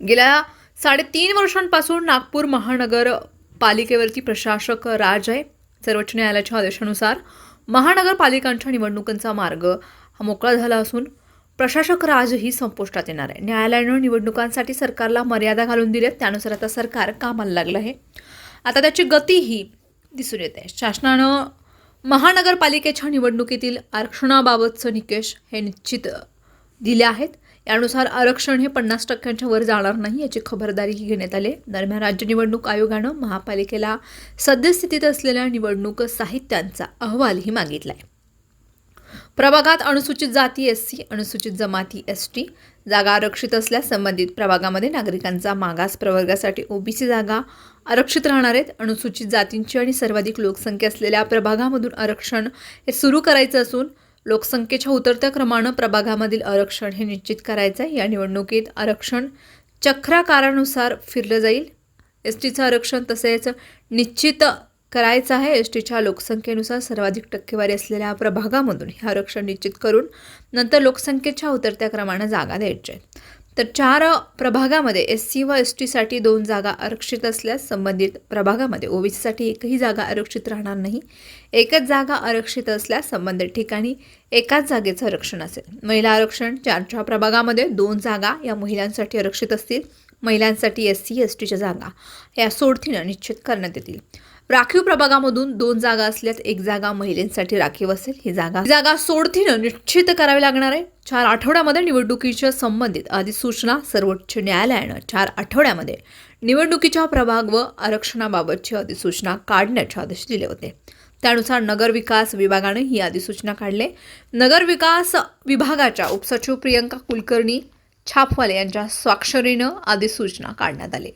गेल्या साडेतीन वर्षांपासून नागपूर महानगर पालिकेवरती प्रशासक राज आहे. सर्वोच्च न्यायालयाच्या आदेशानुसार महानगरपालिकांच्या निवडणुकांचा मार्ग हा मोकळा झाला असून प्रशासक राजही संपुष्टात येणार आहे. न्यायालयानं निवडणुकांसाठी सरकारला मर्यादा घालून दिल्यात. त्यानुसार आता सरकार कामाला लागलं आहे. आता त्याची गतीही दिसून येत. आहे शासनानं महानगरपालिकेच्या निवडणुकीतील आरक्षणाबाबतचं निकष हे निश्चित दिल्या आहेत. यानुसार आरक्षण हे पन्नास टक्क्यांच्या वर जाणार नाही याची खबरदारीही घेण्यात आली दरम्यान राज्य निवडणूक आयोगानं महापालिकेला सद्यस्थितीत असलेल्या निवडणूक साहित्यांचा अहवालही मागितला आहे प्रभागात अनुसूचित जाती एस सी अनुसूचित जमाती एस टी जागा आरक्षित असल्यास संबंधित प्रभागामध्ये नागरिकांचा मागास प्रवर्गासाठी ओबीसी जागा आरक्षित राहणार आहेत. अनुसूचित जातींची आणि सर्वाधिक लोकसंख्या असलेल्या प्रभागामधून आरक्षण हे सुरू करायचं असून लोकसंख्येच्या उतरत्या क्रमानं प्रभागामधील आरक्षण हे निश्चित करायचं आहे या निवडणुकीत आरक्षण चक्राकारानुसार फिरलं जाईल. एस टीचं आरक्षण तसेच निश्चित करायचं आहे. एस टीच्या लोकसंख्येनुसार सर्वाधिक टक्केवारी असलेल्या प्रभागामधून हे आरक्षण निश्चित करून नंतर लोकसंख्येच्या उतरत्या क्रमानं जागा द्यायच्या आहेत तर चार प्रभागामध्ये एस सी व एस टीसाठी दोन जागा आरक्षित असल्यास संबंधित प्रभागामध्ये ओबीसीसाठी एकही जागा आरक्षित राहणार नाही. एकच जागा आरक्षित असल्यास संबंधित ठिकाणी एकाच जागेचं आरक्षण असेल. महिला आरक्षण चारच्या प्रभागामध्ये दोन जागा या महिलांसाठी आरक्षित असतील. महिलांसाठी एस सी एस टीच्या जागा या सोडतीनं निश्चित करण्यात येतील. राखीव प्रभागामधून दोन जागा असल्यास एक जागा महिलांसाठी राखीव असेल ही जागा ही जागा सोडतीनं निश्चित करावी लागणार आहे. चार आठवड्यामध्ये निवडणुकीच्या संबंधित अधिसूचना सर्वोच्च न्यायालयानं चार आठवड्यामध्ये निवडणुकीच्या प्रभाग व आरक्षणाबाबतची अधिसूचना काढण्याचे आदेश दिले होते. त्यानुसार नगरविकास विभागाने ही अधिसूचना काढले. नगरविकास विभागाच्या उपसचिव प्रियंका कुलकर्णी छापवाले यांच्या स्वाक्षरीनं अधिसूचना काढण्यात आली.